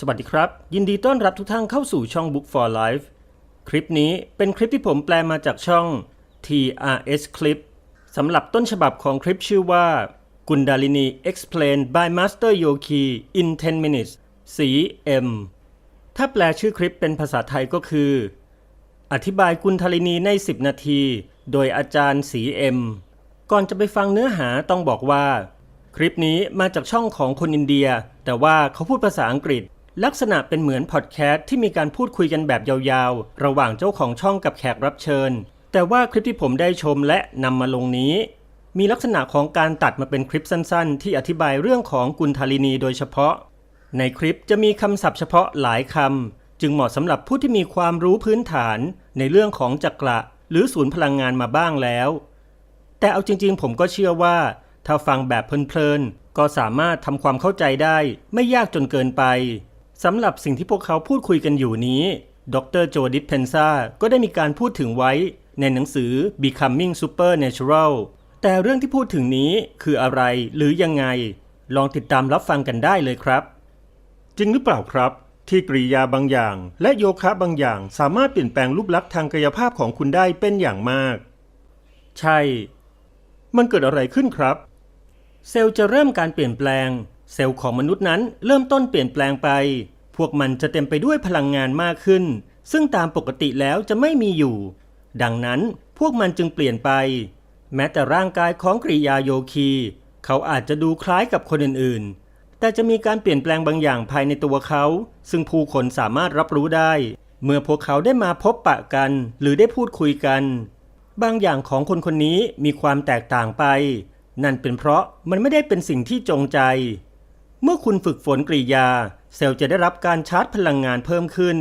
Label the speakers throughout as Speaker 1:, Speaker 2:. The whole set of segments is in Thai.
Speaker 1: สวัสดีครับ ยินดีต้อนรับทุกท่านเข้าสู่ช่อง Book for Life คลิปนี้เป็นคลิปที่ผมแปลมาจากช่อง TRS Clip สำหรับต้นฉบับของคลิปชื่อว่า Kundalini Explained by Master Yogi in 10 minutes CM ถ้าแปลชื่อคลิปเป็นภาษาไทยก็คือ อธิบายกุณทาลินีใน 10 นาที โดยอาจารย์สีเอ็มก่อนจะไปฟังเนื้อหาต้องบอกว่า คลิปนี้มาจากช่องของคนอินเดีย แต่ว่าเขาพูดภาษาอังกฤษ ลักษณะเป็นเหมือนพอดแคสต์ที่มีการพูดคุยกันแบบยาวๆ ระหว่างเจ้าของช่องกับแขกรับเชิญ แต่ว่าคลิปที่ผมได้ชมและนำมาลงนี้ มีลักษณะของการตัดมาเป็นคลิปสั้นๆ ที่อธิบายเรื่องของกุณทาลินีโดยเฉพาะ ในคลิปจะมีคำศัพท์เฉพาะหลายคำจึงเหมาะสำหรับผู้ที่มีความรู้พื้นฐานในเรื่องของจักระหรือศูนย์พลังงานมาบ้างแล้ว แต่เอาจริงๆ ผมก็เชื่อว่า ถ้าฟังแบบเพลินๆก็สามารถทำความเข้าใจได้ไม่ยากจนเกินไป สำหรับสิ่งที่พวกเขาพูดคุยกันอยู่นี้ ดรโจดิสเพนซาก็ได้มีการพูดถึงไว้ในหนังสือ Becoming Supernatural แต่เรื่องที่พูดถึงนี้คืออะไรหรือยังไง ลองติดตามรับฟังกันได้เลยครับ จริงหรือเปล่าครับ ที่กริยาบางอย่าง และโยคะบางอย่างสามารถเปลี่ยนแปลงรูปลักษณ์ทางกายภาพของคุณได้เป็นอย่างมาก ใช่ มันเกิดอะไรขึ้นครับ เซลล์จะเริ่มการเปลี่ยนแปลง เซลล์ของมนุษย์นั้นเริ่มต้นเปลี่ยนแปลงไป พวกมันจะเต็มไปด้วยพลังงานมากขึ้น ซึ่งตามปกติแล้วจะไม่มีอยู่ ดังนั้นพวกมันจึงเปลี่ยนไป แม้แต่ร่างกายของกริยาโยคี เขาอาจจะดูคล้ายกับคนอื่นๆ แต่จะมีการเปลี่ยนแปลงบางอย่างภายในตัวเขา ซึ่งผู้คนสามารถรับรู้ได้ เมื่อพวกเขาได้มาพบปะกัน หรือได้พูดคุยกัน บางอย่างของคนคนนี้มีความแตกต่างไป นั่นเป็นเพราะมันไม่ได้เป็นสิ่งที่จงใจ เมื่อคุณฝึกฝนกริยา เซลล์จะได้รับการชาร์จพลังงานเพิ่มขึ้น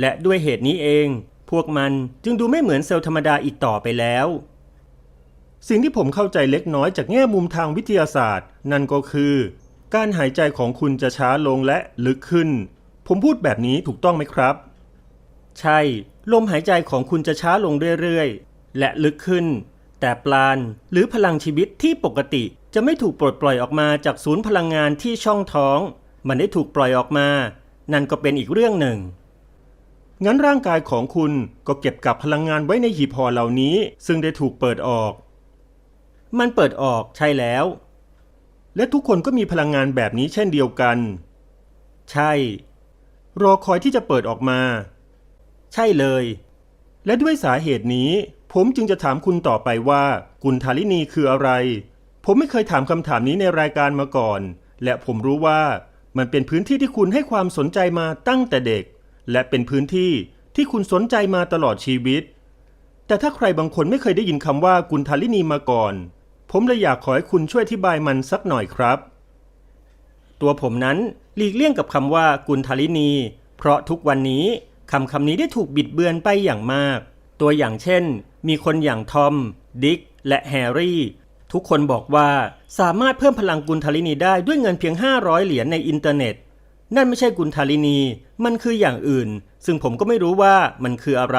Speaker 1: และด้วยเหตุนี้เอง พวกมันจึงดูไม่เหมือนเซลล์ธรรมดาอีกต่อไปแล้ว สิ่งที่ผมเข้าใจเล็กน้อยจากแง่มุมทางวิทยาศาสตร์ นั่นก็คือ การหายใจของคุณจะช้าลงและลึกขึ้น ผมพูดแบบนี้ถูกต้องไหมครับ ใช่ ลมหายใจของคุณจะช้าลงเรื่อยๆ และลึกขึ้น แต่ปราณหรือพลังชีวิตที่ปกติจะไม่ถูกปลดปล่อยออกมาจากศูนย์พลังงานที่ช่องท้อง มันได้ถูกปล่อยออกมา นั่นก็เป็นอีกเรื่องหนึ่ง งั้นร่างกายของคุณก็เก็บกับพลังงานไว้ในหีบห่อเหล่านี้ ซึ่งได้ถูกเปิดออก มันเปิดออกใช่แล้ว และทุกคนก็มีพลังงานแบบนี้เช่นเดียวกัน ใช่ รอคอยที่จะเปิดออกมา ใช่เลย และด้วยสาเหตุนี้ ผมจึงจะถามคุณต่อไปว่า กุณทาลินีคืออะไร ผมไม่เคยถามคำถามนี้ในรายการมาก่อน และผมรู้ว่ามันเป็นพื้นที่ที่คุณให้ความสนใจมาตั้งแต่เด็ก และเป็นพื้นที่ที่คุณสนใจมาตลอดชีวิต แต่ถ้าใครบางคนไม่เคยได้ยินคำว่ากุณทาลินีมาก่อน ผมเลยอยากขอให้คุณช่วยอธิบายมันสักหน่อยครับ ตัวผมนั้นหลีกเลี่ยงกับคำว่ากุณทาลินี เพราะทุกวันนี้คำคำนี้ได้ถูกบิดเบือนไปอย่างมาก ตัวอย่างเช่น มีคนอย่างทอม ดิก และแฮร์รี่ ทุกคนบอกว่าสามารถเพิ่มพลังกุณทาลินีได้ด้วยเงินเพียง 500 เหรียญในอินเทอร์เน็ต นั่นไม่ใช่กุณทาลินี มันคืออย่างอื่น ซึ่งผมก็ไม่รู้ว่ามันคืออะไร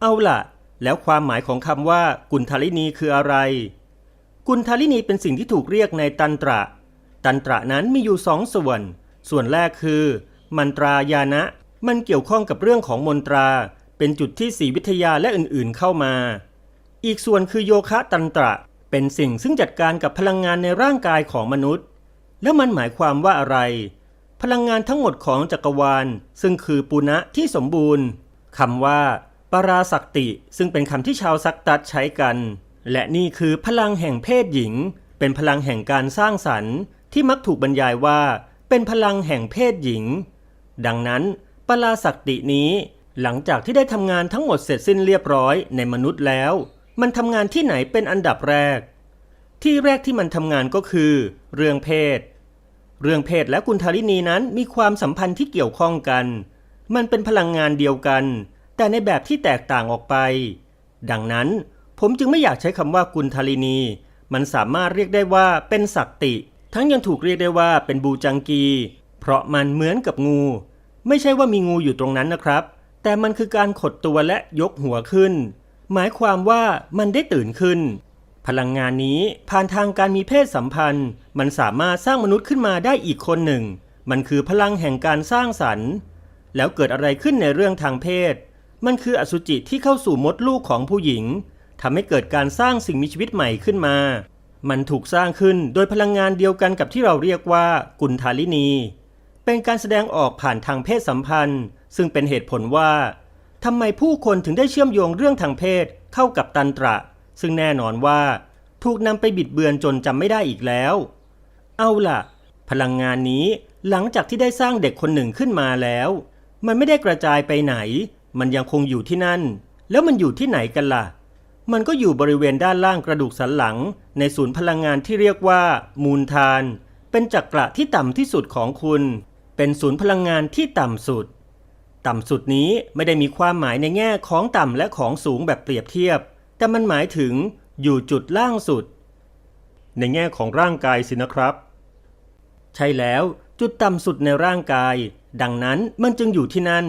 Speaker 1: เอาล่ะ แล้วความหมายของคำว่ากุณทาลินีคืออะไร กุณทาลินีเป็นสิ่งที่ถูกเรียกในตันตระ ตันตระนั้นมีอยู่สองส่วน ส่วนแรกคือ มันตรายานะ มันเกี่ยวข้องกับเรื่องของมนตรา เป็นจุดที่สีวิทยาและอื่นๆเข้ามา อีกส่วนคือโยคะตันตระ เป็นสิ่งซึ่งจัดการกับพลังงานในร่างกายของมนุษย์ แล้วมันหมายความว่าอะไร พลังงานทั้งหมดของจักรวาล ซึ่งคือปุณะที่สมบูรณ์คำว่าปราศักติ ซึ่งเป็นคำที่ชาวซักตัดใช้กัน และนี่คือพลังแห่งเพศหญิง เป็นพลังแห่งการสร้างสรรค์ ที่มักถูกบรรยายว่า เป็นพลังแห่งเพศหญิง ดังนั้นปราศักตินี้ หลังจากที่ได้ทำงานทั้งหมดเสร็จสิ้นเรียบร้อยในมนุษย์แล้ว มันทำงานที่ไหนเป็นอันดับแรก ที่แรกที่มันทำงานก็คือ เรื่องเพศ เรื่องเพศและกุณทาลินีนั้นมีความสัมพันธ์ที่เกี่ยวข้องกัน มันเป็นพลังงานเดียวกัน แต่ในแบบที่แตกต่างออกไป ดังนั้นผมจึงไม่อยากใช้คำว่ากุณทาลินี มันสามารถเรียกได้ว่าเป็นศักติ ทั้งยังถูกเรียกได้ว่าเป็นบูจังกี เพราะมันเหมือนกับงู ไม่ใช่ว่ามีงูอยู่ตรงนั้นนะครับ แต่มันคือการขดตัวและยกหัวขึ้น หมายความว่ามันได้ตื่นขึ้น พลังงานนี้ผ่านทางการมีเพศสัมพันธ์ มันสามารถสร้างมนุษย์ขึ้นมาได้อีกคนหนึ่ง มันคือพลังแห่งการสร้างสรรค์ แล้วเกิดอะไรขึ้นในเรื่องทางเพศ มันคืออสุจิที่เข้าสู่มดลูกของผู้หญิงทำให้เกิดการสร้างสิ่งมีชีวิตใหม่ขึ้นมา มันถูกสร้างขึ้นโดยพลังงานเดียวกันกับที่เราเรียกว่ากุนทาลินี เป็นการแสดงออกผ่านทางเพศสัมพันธ์ ซึ่งเป็นเหตุผลว่า ทำไมผู้คนถึงได้เชื่อมโยงเรื่องทางเพศเข้ากับตันตระ ซึ่งแน่นอนว่าถูกนำไปบิดเบือนจนจำไม่ได้อีกแล้ว เอาล่ะ พลังงานนี้หลังจากที่ได้สร้างเด็กคนหนึ่งขึ้นมาแล้ว มันไม่ได้กระจายไปไหน มันยังคงอยู่ที่นั่น แล้วมันอยู่ที่ไหนกันล่ะ มันก็อยู่บริเวณด้านล่างกระดูกสันหลัง ในศูนย์พลังงานที่เรียกว่า มูลทาน เป็นจักระที่ต่ำที่สุดของคุณ เป็นศูนย์พลังงานที่ต่ำสุด ต่ำสุดนี้ไม่ได้มีความหมายในแง่ของต่ำและของสูงแบบเปรียบเทียบ แต่มันหมายถึงอยู่จุดล่างสุด ในแง่ของร่างกายสินะครับ ใช่แล้วจุดต่ำสุดในร่างกาย ดังนั้นมันจึงอยู่ที่นั่น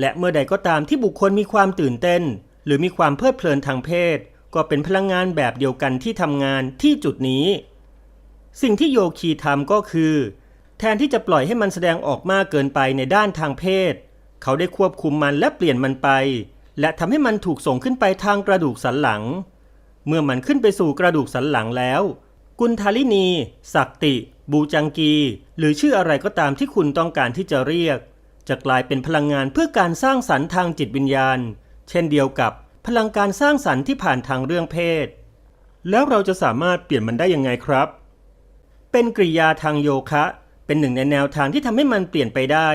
Speaker 1: และเมื่อใดก็ตามที่บุคคลมีความตื่นเต้น หรือมีความเพลิดเพลินทางเพศ ก็เป็นพลังงานแบบเดียวกันที่ทำงานที่จุดนี้ สิ่งที่โยคีทำก็คือ แทนที่จะปล่อยให้มันแสดงออกมากเกินไปในด้านทางเพศ เขาได้ควบคุมมันและเปลี่ยนมันไป และทำให้มันถูกส่งขึ้นไปทางกระดูกสันหลัง เมื่อมันขึ้นไปสู่กระดูกสันหลังแล้ว กุนทาลินี สักติ บูจังกี หรือชื่ออะไรก็ตามที่คุณต้องการที่จะเรียก จะกลายเป็นพลังงานเพื่อการสร้างสรรค์ทางจิตวิญญาณ เช่นเดียวกับพลังการสร้างสรรค์ที่ผ่านทางเรื่องเพศ แล้วเราจะสามารถเปลี่ยนมันได้ยังไงครับ เป็นกริยาทางโยคะ เป็นหนึ่งในแนวทางที่ทำให้มันเปลี่ยนไปได้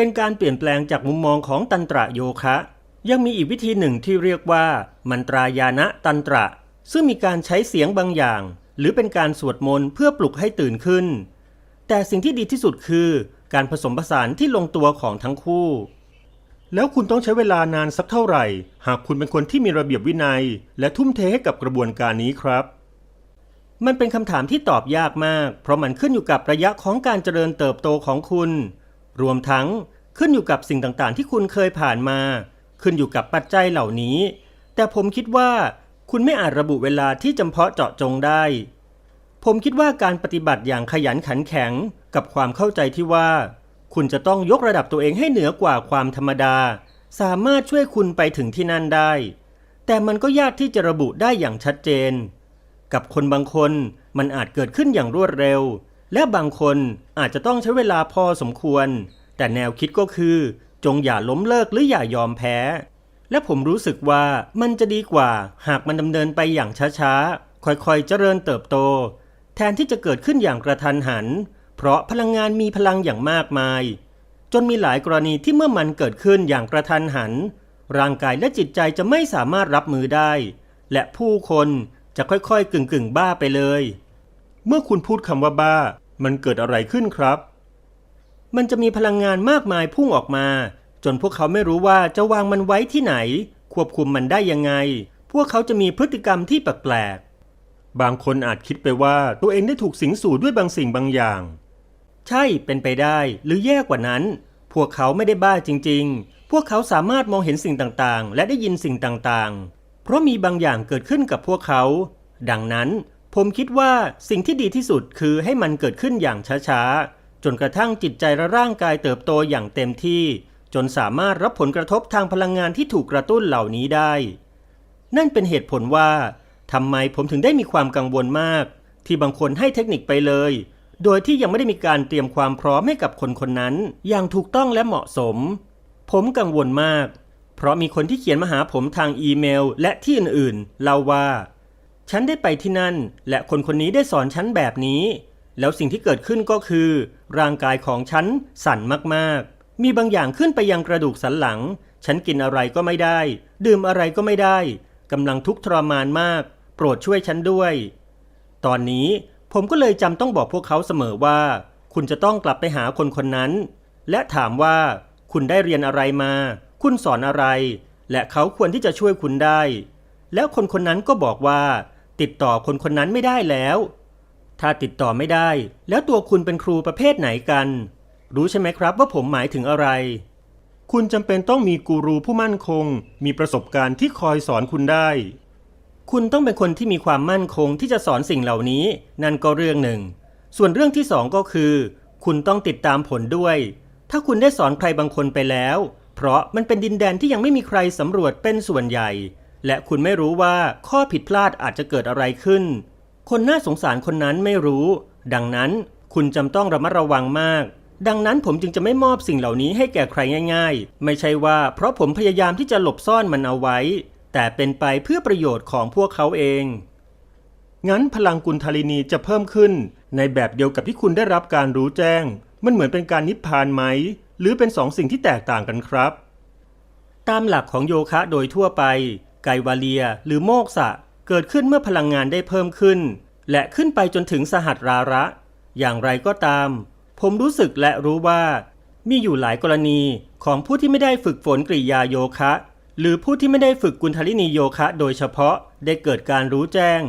Speaker 1: เป็นการเปลี่ยนแปลงจากมุมมองของตันตระโยคะ ยังมีอีกวิธีหนึ่งที่เรียกว่า มันตรายานะตันตระ ซึ่งมีการใช้เสียงบางอย่าง หรือเป็นการสวดมนต์เพื่อปลุกให้ตื่นขึ้น แต่สิ่งที่ดีที่สุดคือการผสมผสานที่ลงตัวของทั้งคู่ แล้วคุณต้องใช้เวลานานสักเท่าไหร่ หากคุณเป็นคนที่มีระเบียบวินัย และทุ่มเทให้กับกระบวนการนี้ครับ มันเป็นคำถามที่ตอบยากมาก เพราะมันขึ้นอยู่กับระยะของการเจริญเติบโตของคุณ รวมทั้งขึ้นอยู่กับสิ่งต่างๆ ที่คุณเคยผ่านมา ขึ้นอยู่กับปัจจัยเหล่านี้ แต่ผมคิดว่าคุณไม่อาจระบุเวลาที่จำเพาะเจาะจงได้ ผมคิดว่าการปฏิบัติอย่างขยันขันแข็งกับความเข้าใจที่ว่า คุณจะต้องยกระดับตัวเองให้เหนือกว่าความธรรมดา สามารถช่วยคุณไปถึงที่นั่นได้ แต่มันก็ยากที่จะระบุได้อย่างชัดเจน กับคนบางคนมันอาจเกิดขึ้นอย่างรวดเร็ว และบางคนอาจจะต้องใช้เวลาพอสมควร แต่แนวคิดก็คือ จงอย่าล้มเลิกหรืออย่ายอมแพ้ และผมรู้สึกว่ามันจะดีกว่าหากมันดำเนินไปอย่างช้าๆ ค่อยๆ เจริญเติบโต แทนที่จะเกิดขึ้นอย่างกระทันหัน เพราะพลังงานมีพลังอย่างมากมาย จนมีหลายกรณีที่เมื่อมันเกิดขึ้นอย่างกระทันหัน ร่างกายและจิตใจจะไม่สามารถรับมือได้ และผู้คนจะค่อยๆกึ่งๆบ้าไปเลย เมื่อคุณพูดคำว่าบ้า มันเกิดอะไรขึ้นครับ มันจะมีพลังงานมากมายพุ่งออกมา จนพวกเขาไม่รู้ว่าจะวางมันไว้ที่ไหน ควบคุมมันได้ยังไง พวกเขาจะมีพฤติกรรมที่แปลกๆบางคนอาจคิดไปว่าตัวเองได้ถูกสิงสู่ด้วยบางสิ่งบางอย่าง ใช่เป็นไปได้หรือแย่กว่านั้น พวกเขาไม่ได้บ้าจริง ๆ พวกเขาสามารถมองเห็นสิ่งต่างๆ และได้ยินสิ่งต่างๆ เพราะมีบางอย่างเกิดขึ้นกับพวกเขา ดังนั้น ผมคิดว่าสิ่งที่ดีที่สุดคือให้มันเกิดขึ้นอย่างช้าๆ จนกระทั่งจิตใจและร่างกายเติบโตอย่างเต็มที่ จนสามารถรับผลกระทบทางพลังงานที่ถูกกระตุ้นเหล่านี้ได้ นั่นเป็นเหตุผลว่าทำไมผมถึงได้มีความกังวลมาก ที่บางคนให้เทคนิคไปเลย โดยที่ยังไม่ได้มีการเตรียมความพร้อมให้กับคนคนนั้น อย่างถูกต้องและเหมาะสม ผมกังวลมาก เพราะมีคนที่เขียนมาหาผมทางอีเมล และที่อื่นๆเล่าว่า ฉันได้ไปที่นั่น และคนคนนี้ได้สอนฉันแบบนี้ แล้วสิ่งที่เกิดขึ้นก็คือ ร่างกายของฉันสั่นมากๆ มีบางอย่างขึ้นไปยังกระดูกสันหลัง ฉันกินอะไรก็ไม่ได้ ดื่มอะไรก็ไม่ได้กำลังทุกข์ทรมานมาก โปรดช่วยฉันด้วย ตอนนี้ผมก็เลยจำต้องบอกพวกเขาเสมอว่า คุณจะต้องกลับไปหาคนคนนั้น และถามว่า คุณได้เรียนอะไรมา คุณสอนอะไร และเขาควรที่จะช่วยคุณได้ แล้วคนคนนั้นก็บอกว่า ติดต่อคนคนนั้นไม่ได้แล้ว ถ้าติดต่อไม่ได้ แล้วตัวคุณเป็นครูประเภทไหนกัน รู้ใช่ไหมครับว่าผมหมายถึงอะไร คุณจำเป็นต้องมีกูรูผู้มั่นคง มีประสบการณ์ที่คอยสอนคุณได้ คุณต้องเป็นคนที่มีความมั่นคงที่จะสอนสิ่งเหล่านี้ นั่นก็เรื่องหนึ่ง ส่วนเรื่องที่สองก็คือ คุณต้องติดตามผลด้วย ถ้าคุณได้สอนใครบางคนไปแล้ว เพราะมันเป็นดินแดนที่ยังไม่มีใครสำรวจเป็นส่วนใหญ่ และคุณไม่รู้ว่าข้อผิดพลาดอาจจะเกิดอะไรขึ้น คนน่าสงสารคนนั้นไม่รู้ ดังนั้นคุณจำต้องระมัดระวังมาก ดังนั้นผมจึงจะไม่มอบสิ่งเหล่านี้ให้แก่ใครง่าย ๆ ไม่ใช่ว่าเพราะผมพยายามที่จะหลบซ่อนมันเอาไว้ แต่เป็นไปเพื่อประโยชน์ของพวกเขาเอง งั้นพลังกุลธารินีจะเพิ่มขึ้น ในแบบเดียวกับที่คุณได้รับการรู้แจ้ง มันเหมือนเป็นการนิพพานไหม หรือเป็นสองสิ่งที่แตกต่างกันครับ ตามหลักของโยคะโดยทั่วไป ไกวาเลียหรือโมกษะเกิดขึ้นเมื่อพลังงานได้เพิ่มขึ้น และขึ้นไปจนถึงสหัสราระ อย่างไรก็ตาม ผมรู้สึกและรู้ว่า มีอยู่หลายกรณีของผู้ที่ไม่ได้ฝึกฝนกริยาโยคะ หรือผู้ที่ไม่ได้ฝึกกุณฑลินีโยคะ โดยเฉพาะได้เกิดการรู้แจ้ง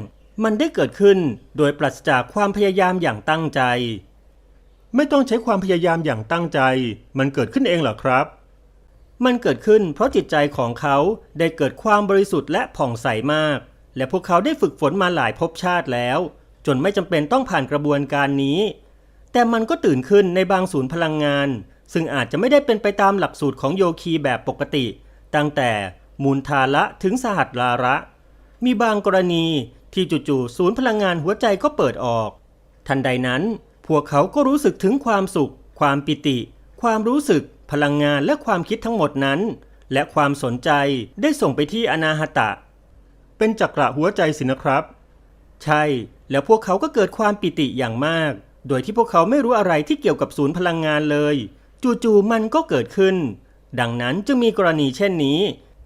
Speaker 1: มันได้เกิดขึ้นโดยปราศจากความพยายามอย่างตั้งใจ ไม่ต้องใช้ความพยายามอย่างตั้งใจ มันเกิดขึ้นเองเหรอครับ มันเกิดขึ้นเพราะจิตใจของเขาได้เกิดความบริสุทธิ์และผ่องใสมาก และพวกเขาได้ฝึกฝนมาหลายภพชาติแล้ว จนไม่จำเป็นต้องผ่านกระบวนการนี้ แต่มันก็ตื่นขึ้นในบางศูนย์พลังงาน ซึ่งอาจจะไม่ได้เป็นไปตามหลักสูตรของโยคีแบบปกติ ตั้งแต่มูลทาละถึงสหัสลาระ มีบางกรณีที่จู่ๆศูนย์พลังงานหัวใจก็เปิดออก ทันใดนั้น พวกเขาก็รู้สึกถึงความสุข ความปิติ ความรู้สึก พลังงานและความคิดทั้งหมดนั้น และความสนใจได้ส่งไปที่อนาหตะ เป็นจักระหัวใจสินะครับ ใช่ แล้วพวกเขาก็เกิดความปิติอย่างมาก โดยที่พวกเขาไม่รู้อะไรที่เกี่ยวกับศูนย์พลังงานเลย จู่ๆมันก็เกิดขึ้น ดังนั้นจึงมีกรณีเช่นนี้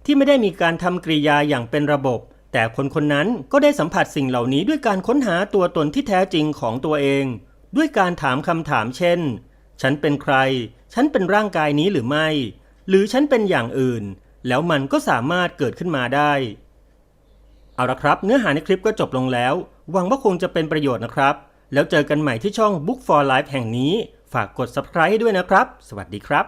Speaker 1: ที่ไม่ได้มีการทำกริยาอย่างเป็นระบบ แต่คนคนนั้นก็ได้สัมผัสสิ่งเหล่านี้ด้วยการค้นหาตัวตนที่แท้จริงของตัวเอง ด้วยการถามคำถามเช่น ฉันเป็นใคร ฉันเป็นร่างกายนี้หรือไม่ หรือฉันเป็นอย่างอื่น แล้วมันก็สามารถเกิดขึ้นมาได้ เอาละครับ เนื้อหาในคลิปก็จบลงแล้ว หวังว่าคงจะเป็นประโยชน์นะครับ แล้วเจอกันใหม่ที่ช่อง Book for Life แห่งนี้ ฝากกด subscribe ให้ด้วยนะครับ สวัสดีครับ